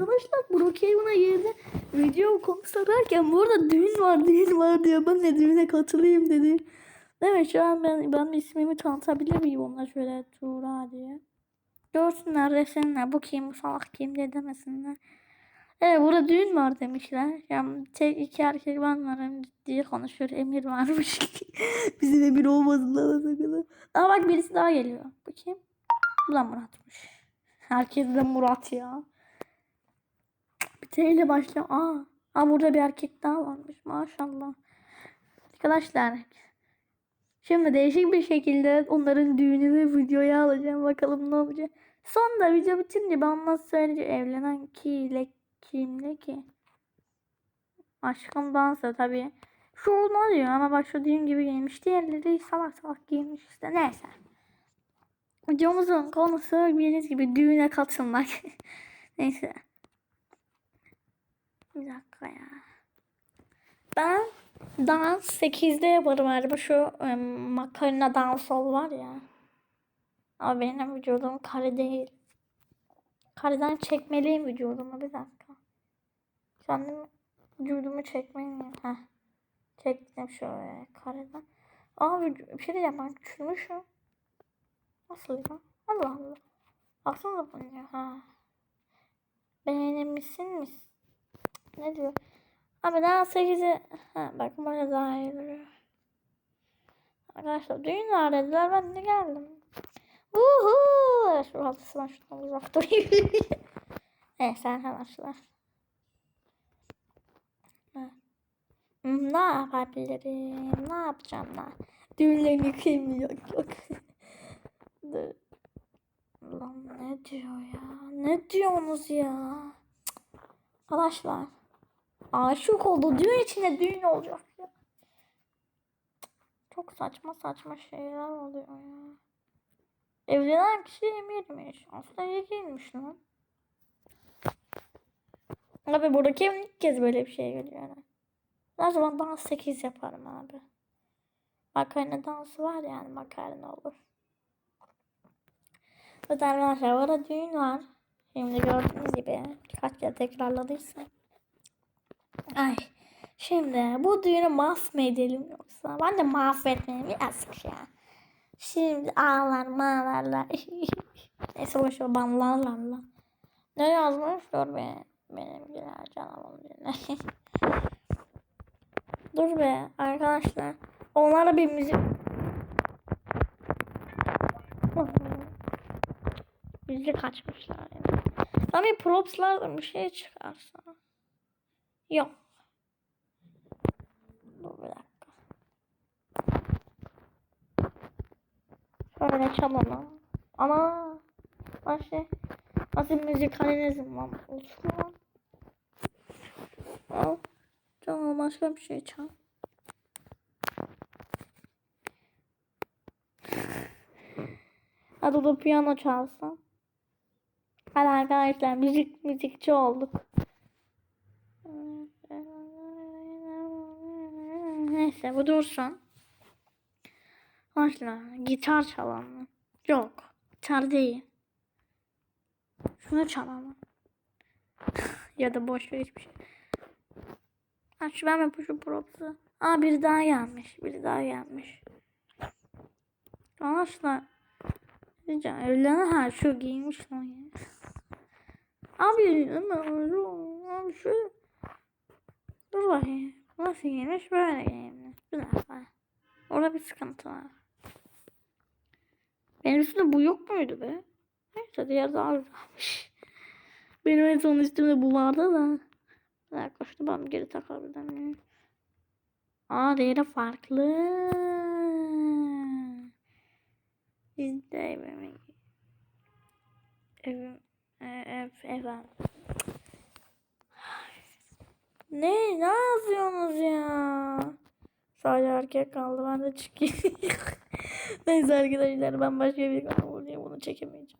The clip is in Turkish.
Arkadaşlar Brookhaven'a girdi. Video konusu ararken bu arada düğün var düğün var diyor. Ben de düğüne katılayım dedi. Evet şu an ben, ben ismimi tanıtabilir miyim onlar şöyle Tuğra diye. Görsünler resimler bu kim bu salak kim diye demesinler. Evet burada düğün var demişler. Yani tek iki erkek ben varım diye konuşuyor. Emir varmış. Bizim Emir olmadılar kadar. Aa bak birisi daha geliyor. Bu kim? Bu da Murat'mış. Herkes de Murat ya. T ile başlıyor. Aa, aa burada bir erkek daha varmış. Maşallah. Arkadaşlar. Şimdi değişik bir şekilde onların düğününü videoya alacağım. Bakalım ne olacak. Sonunda video bitince ben ondan söyleyeceğim. Evlenen kiyle kimle ki? Aşkım dansa tabii. Şu ne diyor ama bak şu düğün gibi giymiş. Diğerleri salak salak giymiş işte. Neyse. Videomuzun konusu bildiğiniz gibi düğüne katılmak. Neyse. Bir dakika ya. Ben dans 8'de yaparım galiba. Şu e, makarna dans ol var ya. Ama benim vücudum kare değil. Kareden çekmeliyim vücudumu. Bir dakika. Kendim vücudumu çekmeliyim. Heh. Çektim şöyle kareden. Aa bir şey diyeceğim ben küçülmüşüm. Nasıl ya? Allah Allah. Baksana bunu ya. Ha. Beğenmişsin mi? Ne diyor? Abi daha 8'i... Ha bak böyle daha iyi duruyor. Arkadaşlar düğün var dediler ben de geldim. Uhu! Şu altısından şuradan uzak durayım. Neyse arkadaşlar. Evet. Hmm, Ne yapabilirim? Ne yapacağım lan? Düğünlerimi yıkayım yok yok. Dur. Lan ne diyor ya? Ne diyorsunuz ya? Arkadaşlar. Aşık oldu. Düğün içinde düğün olacak ya. Çok saçma saçma şeyler oluyor ya. Evlenen kişi emirmiş. Aslında iyi giyinmiş lan. Abi buradaki evin ilk kez böyle bir şey görüyor. Yani. Her zaman dans 8 yaparım abi. Makarna dansı var yani makarna olur. Evet arkadaşlar bu arada düğün var. Şimdi gördüğünüz gibi birkaç kere tekrarladıysam. Ay. Şimdi bu düğünü mahvedelim yoksa. Ben de mahvetmeyeyim yazık ya. Şimdi ağlar mağlarlar. Neyse boş ver banlarlarla. Ne yazmış? Dur be. Benimkiler canım dinle. Dur be arkadaşlar. Onlara bir müzik Müzik açmışlar yani. Tam bir propslar bir şey çıkarsa. Yok. Dur bir dakika. Şöyle çalalım. Ana. Nasıl, nasıl müzikaliniz var? Olsun lan. Al. Tamam başka bir şey çal. Hadi da piyano çalsam. Hadi arkadaşlar müzik müzikçi olduk. Neyse bu dursun. Başla. Gitar çalalım. Yok. Gitar değil. Şunu çalalım. ya da boş ver hiçbir şey. Şu ben yapayım şu props'u. Aa biri daha gelmiş. Biri daha gelmiş. Arkadaşlar. Rica evlenen her şu giymiş lan ya. Abi ama şu. Dur bakayım. Nasıl giymiş böyle giymiş. Bir dakika. Orada bir sıkıntı var. Benim üstümde bu yok muydu be? Neyse diğer daha. Benim en son üstümde bu vardı da. Dakika şunu ben geri takabilir miyim? Aa diğeri farklı. Bizde evime evim ev efendim. Ne ne yazıyorsunuz ya? Sadece erkek kaldı ben de çıkayım. Neyse arkadaşlar ben başka bir kanal bulayım bunu çekemiyorum.